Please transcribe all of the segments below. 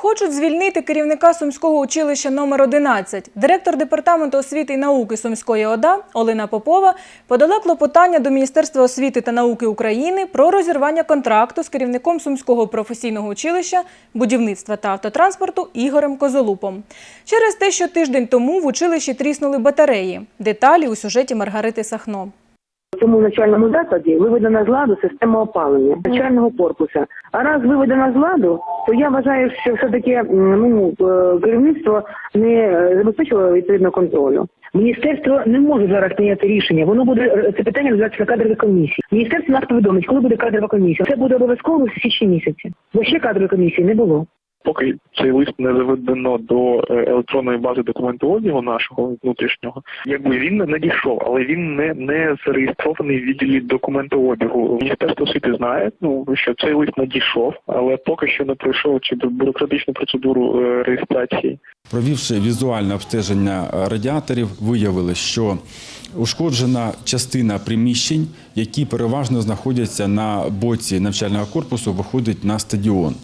Хочуть звільнити керівника Сумського училища номер 11 Директор департаменту освіти і науки Сумської ОДА Олена Попова подала клопотання до Міністерства освіти та науки України про розірвання контракту з керівником Сумського професійного училища будівництва та автотранспорту Ігорем Козолупом. Через те, що тиждень тому в училищі тріснули батареї. Деталі у сюжеті Маргарити Сахно. В цьому навчальному закладі виведена з ладу система опалення навчального корпуса. А раз виведена з ладу, то я вважаю, що все-таки ну, е, керівництво не е, забезпечило відповідно контролю. Міністерство не може зараз прийняти рішення. Воно буде е, це питання розглядатися на кадровій комісії. Міністерство нас повідомить, коли буде кадрова комісія. Це буде обов'язково в січні місяці. Бо ще кадрової комісії не було. Поки цей лист не заведено до е, електронної бази документообігу нашого внутрішнього, якби він не надійшов, але він не, не зареєстрований в відділі документообігу. Міністерство освіти знає, ну що цей лист надійшов, але поки що не пройшов чи бюрократичну процедуру е, реєстрації. Провівши візуальне обстеження радіаторів, виявили, що ушкоджена частина приміщень, які переважно знаходяться на боці навчального корпусу, виходить на стадіон.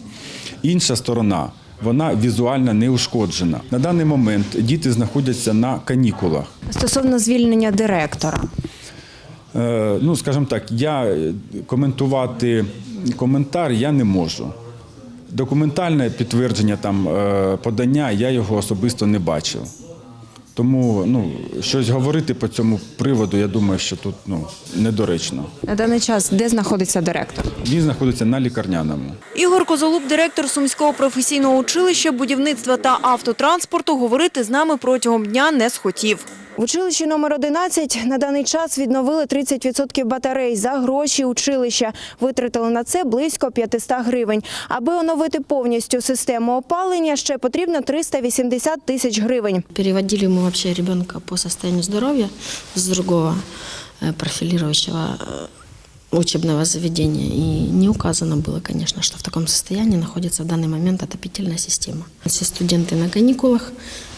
Інша сторона вона візуально не ушкоджена. На даний момент діти знаходяться на канікулах. Стосовно звільнення директора. Е, Ну, скажімо так, я е, коментувати коментар я не можу. Документальне підтвердження там е, подання я його особисто не бачив. Тому ну, щось говорити по цьому приводу, я думаю, що тут ну, недоречно. На даний час де знаходиться директор? Він знаходиться на лікарняному. Ігор Козолуб, директор Сумського професійного училища будівництва та автотранспорту, говорити з нами протягом дня не схотів. В училищі номер 11 на даний час відновили 30% батарей за гроші училища. Витратили на це близько 500 гривень. Аби оновити повністю систему опалення, ще потрібно 380 тисяч гривень. Переводили мы вообще ребенка по состоянию здоровья с другого э, профилирующего э, учебного заведения. И не указано было, конечно, что в таком состоянии находится в данный момент отопительная система. Все студенты на каникулах,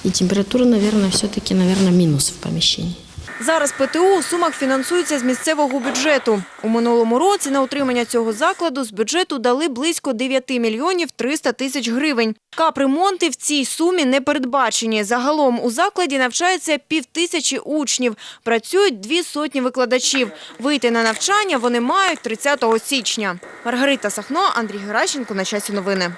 и температура, наверное, все-таки, наверное, минус в помещении. Зараз ПТУ у Сумах фінансується з місцевого бюджету. У минулому році на утримання цього закладу з бюджету дали близько 9 мільйонів 300 тисяч гривень. Капремонти в цій сумі не передбачені. Загалом у закладі навчається півтисячі учнів. Працюють дві сотні викладачів. Вийти на навчання вони мають 30 січня. Маргарита Сахно, Андрій Геращенко. На часі новини.